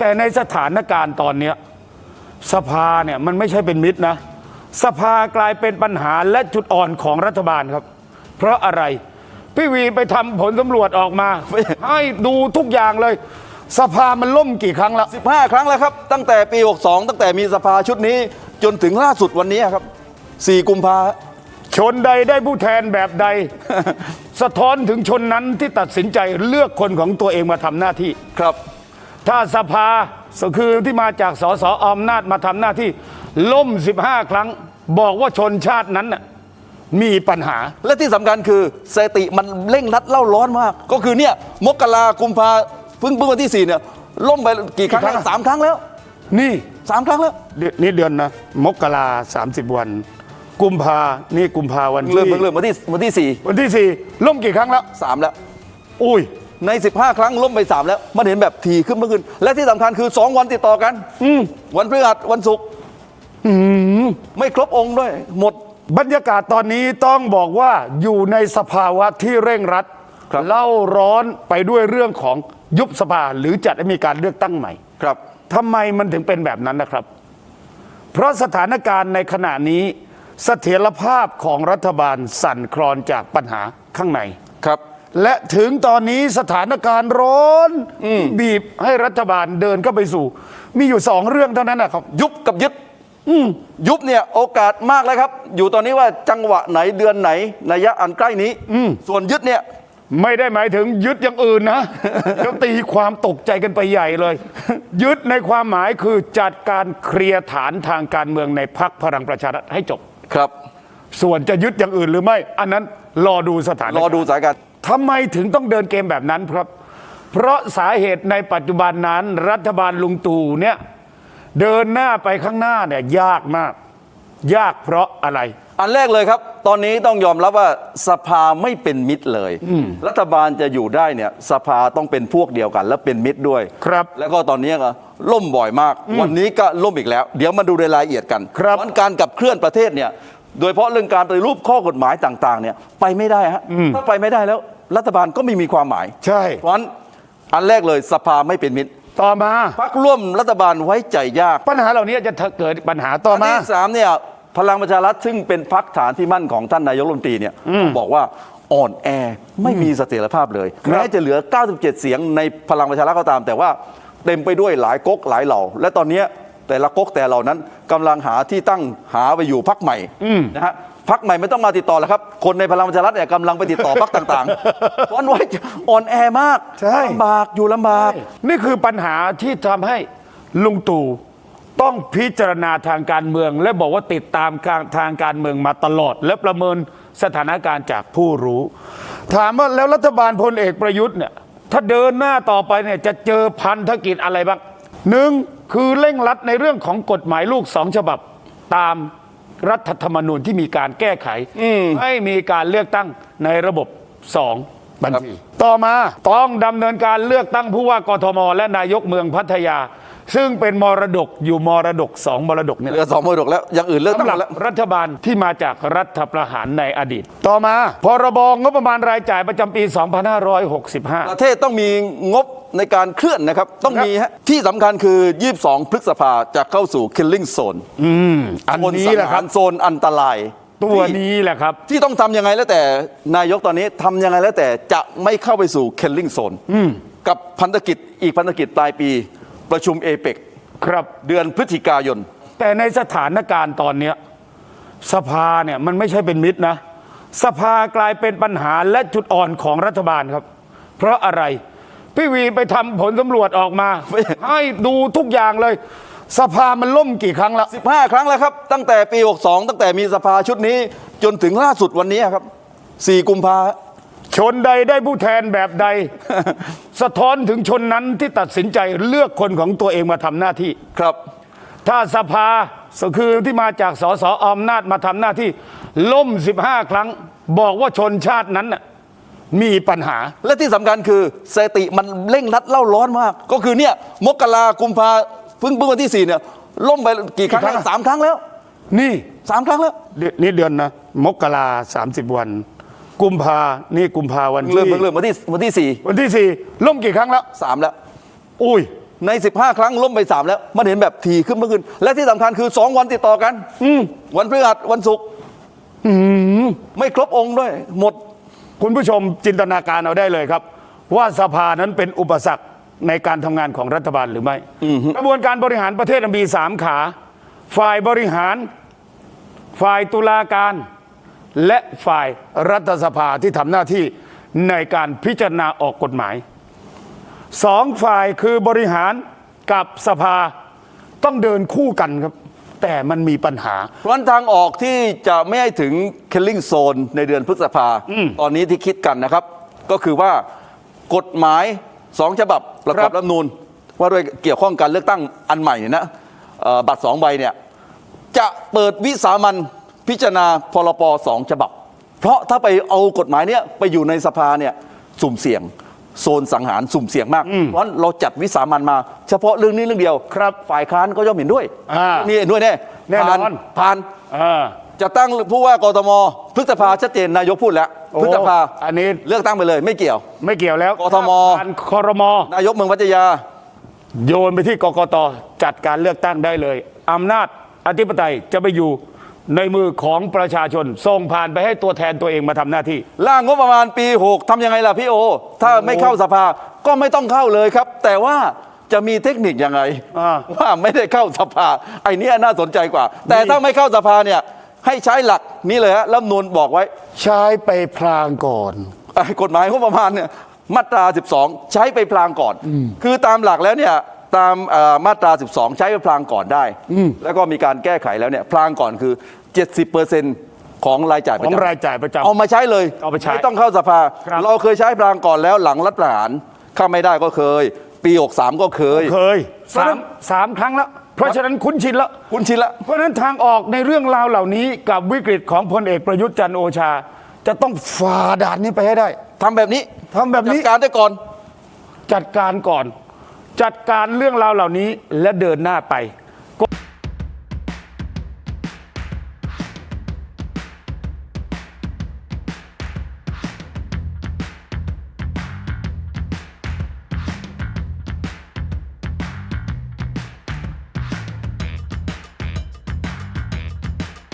แต่ในสถานการณ์ตอนเนี้ยสภาเนี่ยมันไม่ใช่เป็นมิตรนะ สภากลายเป็นปัญหาและจุดอ่อนของรัฐบาลครับ เพราะอะไร พี่วีไปทำผลสำรวจออกมา ให้ดูทุกอย่างเลย สภามันล่มกี่ครั้งแล้ว 15 ครั้งแล้วครับ ตั้งแต่ปี 62 ตั้งแต่มีสภาชุดนี้จนถึงล่าสุดวันนี้ครับ 4 กุมภาชนใดได้ผู้แทนแบบใด สะท้อนถึงชนนั้นที่ตัดสินใจเลือกคนของตัวเองมาทำหน้าที่ ครับ ถ้าสภาคือที่มาจากสสอำนาจมาทำหน้าที่ล่ม 15 ครั้ง บอกว่าชนชาตินั้นน่ะมีปัญหา และที่สำคัญคือสถิติมันเร่งรัดเล่าร้อนมาก ก็คือเนี่ยมกรากุมภาเพิ่งเพิ่งวันที่4เนี่ยล่มไปกี่ครั้งกี่ครั้แล้วงสามครั้งแล้ว นี่สามครั้งแล้วเดือนนี่เดือนนะ มกราสามสิบวัน กุมภานี่กุมภาวันที่เริ่มเพิ่งเริ่มวันที่วันที่วันที่สี่ล่มกี่ครั้งแล้ว4 3แล้ว อุ้ย ใน 15 ครั้งล่มไป 3 แล้วมันเห็นแบบทีขึ้นเมื่อคืนและที่สำคัญคือ 2 วันติดต่อกัน อืมวันพฤหัสวันศุกร์ไม่ครบองค์ด้วย หมด บรรยากาศตอนนี้ต้องบอกว่าอยู่ในสภาวะที่เร่งรัดครับ เล่าร้อนไปด้วยเรื่องของยุบสภาหรือจัดให้มีการเลือกตั้งใหม่ ครับ ทำไมมันถึงเป็นแบบนั้นนะครับ เพราะสถานการณ์ในขณะนี้ เสถียรภาพของรัฐบาลสั่นคลอนจากปัญหาข้างใน ครับ และถึงตอนนี้สถานการณ์ร้อนบีบให้รัฐบาลเดินเข้าไปสู่ มีอยู่สองเรื่องเท่านั้นนะครับ ยุบกับยึดยุบเนี่ยโอกาสมากแล้วครับ อยู่ตอนนี้ว่าจังหวะไหนเดือนไหนนัยยะอันใกล้นี้ส่วนยึดเนี่ยไม่ได้หมายถึงยึดอย่างอื่นนะเดี๋ยวตีความตกใจกันไปใหญ่เลย ยึดในความหมายคือจัดการเคลียร์ฐานทางการเมืองในพักพลังประชารัฐให้จบครับ ส่วนจะยึดอย่างอื่นหรือไม่ อันนั้นรอดูสถานรอการณ์ดูสถานการณ์ ทำไมถึงต้องเดินเกมแบบนั้นครับ เพราะสาเหตุในปัจจุบันนั้น รัฐบาลลุงตู่เนี่ยเดินหน้าไปข้างหน้าเนี่ยยากมาก ยากเพราะอะไร อันแรกเลยครับ ตอนนี้ต้องยอมรับว่าสภาไม่เป็นมิตรเลย รัฐบาลจะอยู่ได้เนี่ยสภาต้องเป็นพวกเดียวกัน และเป็นมิตรด้วยครับ แล้วก็ตอนนี้ก็ล่มบ่อยมาก วันนี้ก็ล่มอีกแล้ว เดี๋ยวมาดูในรายละเอียดกันครับเพาะการกับเคลื่อนประเทศเนี่ย โดยเฉพาะเรื่องการปฏิรูปข้อกฎหมายต่างๆเนี่ยไปไม่ได้ฮะถ้าไปไม่ได้แล้วรัฐบาลก็ไม่มีความหมาย ใช่ เพราะฉะนั้นอันแรกเลยสภาไม่เป็นมิตรต่อมาพักร่วมรัฐบาลไว้ใจยากปัญหาเหล่านี้จะเกิดปัญหาต่ออันมาที่สามเนี่ยพลังประชารัฐซึ่งเป็นพักฐานที่มั่นของท่านนายกรัฐมนตรีเนี่ยบอกว่าอ่อนแอไม่มีเสถียรภาพเลยครับแม้จะเหลือ 97 เสียงในพลังประชารัฐก็ตาม แต่ว่าเต็มไปด้วยหลายก๊กหลายเหล่า และตอนเนี้ย แต่ละก๊กแต่เหล่านั้นกำลังหาที่ตั้งหาไปอยู่พักใหม่นะฮะพักใหม่ไม่ต้องมาติดต่อแล้วครับ คนในพลังประชารัฐเนี่ยกำลังไปติดต่อพักต่างๆเพราะว่าอ่อนแอมากใช่ ลำบากอยู่ลำบาก นี่คือปัญหาที่ทำให้ลุงตู่ต้องพิจารณาทางการเมือง และบอกว่าติดตามการทางการเมืองมาตลอด และประเมินสถานการณ์จากผู้รู้ ถามว่าแล้วรัฐบาลพลเอกประยุทธ์เนี่ยถ้าเดินหน้าต่อไปเนี่ยจะเจอพันธกิจอะไรบ้างหนึ่ง คือเร่งรัดในเรื่องของกฎหมายลูกสองฉบับตามรัฐธรรมนูญที่มีการแก้ไขให้มีการเลือกตั้งในระบบสองบัญชี ต่อมาต้องดำเนินการเลือกตั้งผู้ว่ากทม และนายกเมืองพัทยา ซึ่งเป็นมรดกอยู่มรดกสองมรดกเนี่ยเหลือสองมรดกแล้วอย่างอื่นเลิกตั้สำงหรับแล้ว รัฐบาลที่มาจากรัฐประหารในอดีต ต่อมาพรบงบประมาณรายจ่ายประจำปี 2565 ประเทศต้องมีงบในการเคลื่อนนะครับ ต้องครับมีฮะที่สำคัญคือ 22 พฤษภาจะเข้าสู่ killing zone อันโซนี้สังแหละคหารับรโซนอันตรายตัวที่นี้แหละครับ ที่ต้องทำยังไงแล้วแต่นายกตอนนี้ทำยังไงแล้วแต่จะไม่เข้าไปสู่ killing zone กับพันธกิจอีกพันธกิจปลายปี ประชุมเอเปกครับเดือนพฤศจิกายน แต่ในสถานการณ์ตอนเนี้ยสภาเนี่ยมันไม่ใช่เป็นมิตรนะ สภากลายเป็นปัญหาและจุดอ่อนของรัฐบาลครับ เพราะอะไร พี่วีไปทำผลสำรวจออกมา ให้ดูทุกอย่างเลย สภามันล่มกี่ครั้งแล้ว 15 ครั้งแล้วครับ ตั้งแต่ปี 62 ตั้งแต่มีสภาชุดนี้จนถึงล่าสุดวันนี้ครับ 4 กุมภา ชนใดได้ผู้แทนแบบใด สะท้อนถึงชนนั้นที่ตัดสินใจเลือกคนของตัวเองมาทำหน้าที่ ครับ ถ้าสภาคือที่มาจากสสอำนาจมาทำหน้าที่ ล่ม 15 ครั้ง บอกว่าชนชาตินั้นน่ะมีปัญหา และที่สำคัญคือสถิติมันเร่งรัดเล่าร้อนมาก ก็คือเนี่ยมกรากุมภาเพิ่งเพิ่งวันที่4เนี่ยล่มไปกี่ครั้งกี่ครั้แล้วงสามครั้งแล้ว นี่สามครั้งแล้วเดือนนี่เดือนนะ มกราสามสิบวัน กุมภานี่กุมภาวันเริ่มที่เพิ่งเริ่มวันที่วันที่สี่วันที่สี่ล่มกี่ครั้งแล้วสามแล้ว อุ้ย ใน 15 ครั้งล้มไป3แล้ว มันเห็นแบบทีขึ้นเมื่อคืนและที่สำคัญคือ2วันติดต่อกันวันพฤหัสวันศุกร์ไม่ครบองค์ด้วย หมด คุณผู้ชมจินตนาการเอาได้เลยครับ ว่าสภานั้นเป็นอุปสรรคในการทำงานของรัฐบาลหรือไม่กระบวนการบริหารประเทศมีสามขา ฝ่ายบริหาร ฝ่ายตุลาการ และฝ่ายรัฐสภาที่ทำหน้าที่ในการพิจารณาออกกฎหมายสองฝ่ายคือบริหารกับสภาต้องเดินคู่กันครับ แต่มันมีปัญหา เพราะฉะนั้นทางออกที่จะไม่ให้ถึง killing zone ในเดือนพฤษภาตอนนี้ที่คิดกันนะครับ ก็คือว่ากฎหมายสองฉบับประกครัอบ บรัฐธรรมนูนว่าด้วยเกี่ยวข้องการเลือกตั้งอันใหม่เนี่ยนะเอ่อบัตรสองใบเนี่ยจะเปิดวิสามัน พิจารณาพรปสองฉบับ เพราะถ้าไปเอากฎหมายเนี่ยไปอยู่ในสภาเนี่ยสุ่มเสี่ยง โซนสังหารสุ่มเสี่ยงมาก เพราะฉะนั้นเราจัดวิสามันมา เฉพาะเรื่องนี้เรื่องเดียวครับฝ่ายค้านก็ย่อมเห็นด้วยอ่านี่เห็นด้วยแน่แน่นอน ผ่าผ่าน อ่า จะตั้งผู้ว่ากทมพฤษภาชัดเจนนายกพูดแล้วโอ้พฤษภาอันนี้ เลือกตั้งไปเลยไม่เกี่ยว ไม่เกี่ยวแล้วกทมการคอรมอนายกเมืองพัทยา โยนไปที่กกตจัดการเลือกตั้งได้เลยอำนาจอธิปไตยจะไปอยู่ ในมือของประชาชนส่งผ่านไปให้ตัวแทนตัวเองมาทำหน้าที่ ร่างงบประมาณปี 6ทำยังไงล่ะพี่โอ ถ้าไม่เข้าสภาก็ไม่ต้องเข้าเลยครับ แต่ว่าจะมีเทคนิคยังไงอ่า ว่าไม่ได้เข้าสภาไอ้เนี้ยน่าสนใจกว่า แต่ถ้าไม่เข้าสภาเนี่ยให้ใช้หลักนี้เลยฮะรัฐธรรมนูนบอกไว้ใช้ไปพลางก่อน ไอ้กฎหมายงบประมาณเนี่ยมาตรา 12 ใช้ไปพลางก่อน คือตามหลักแล้วเนี่ย ตามเอ่อมาตรา 12 ใช้ไปพลางก่อนได้ แล้วก็มีการแก้ไขแล้วเนี่ยพลางก่อนคือ 70%ของรายจ่ายประของจำรายจ่ายประจำเอามาใช้เลยเอาไปใช้ไม่ต้องเข้าสภาครับเราเคยใช้พลางก่อนแล้วหลังรัฐประหารเข้าไม่ได้ก็เคย ปี 63 ก็เคยเคยสามสามครั้งแล้วเพราะฉะนั้นคุ้นชินแล้วคุณชินละเพราะฉะนั้นทางออกในเรื่องราวเหล่านี้กับวิกฤตของพลเอกประยุทธ์จันทร์โอชา จะต้องฝ่าด่านนี้ไปให้ได้ทำแบบนี้ทำแบบนี้จัดการได้ก่อน จัดการก่อน จัดการเรื่องราวเหล่านี้และเดินหน้าไป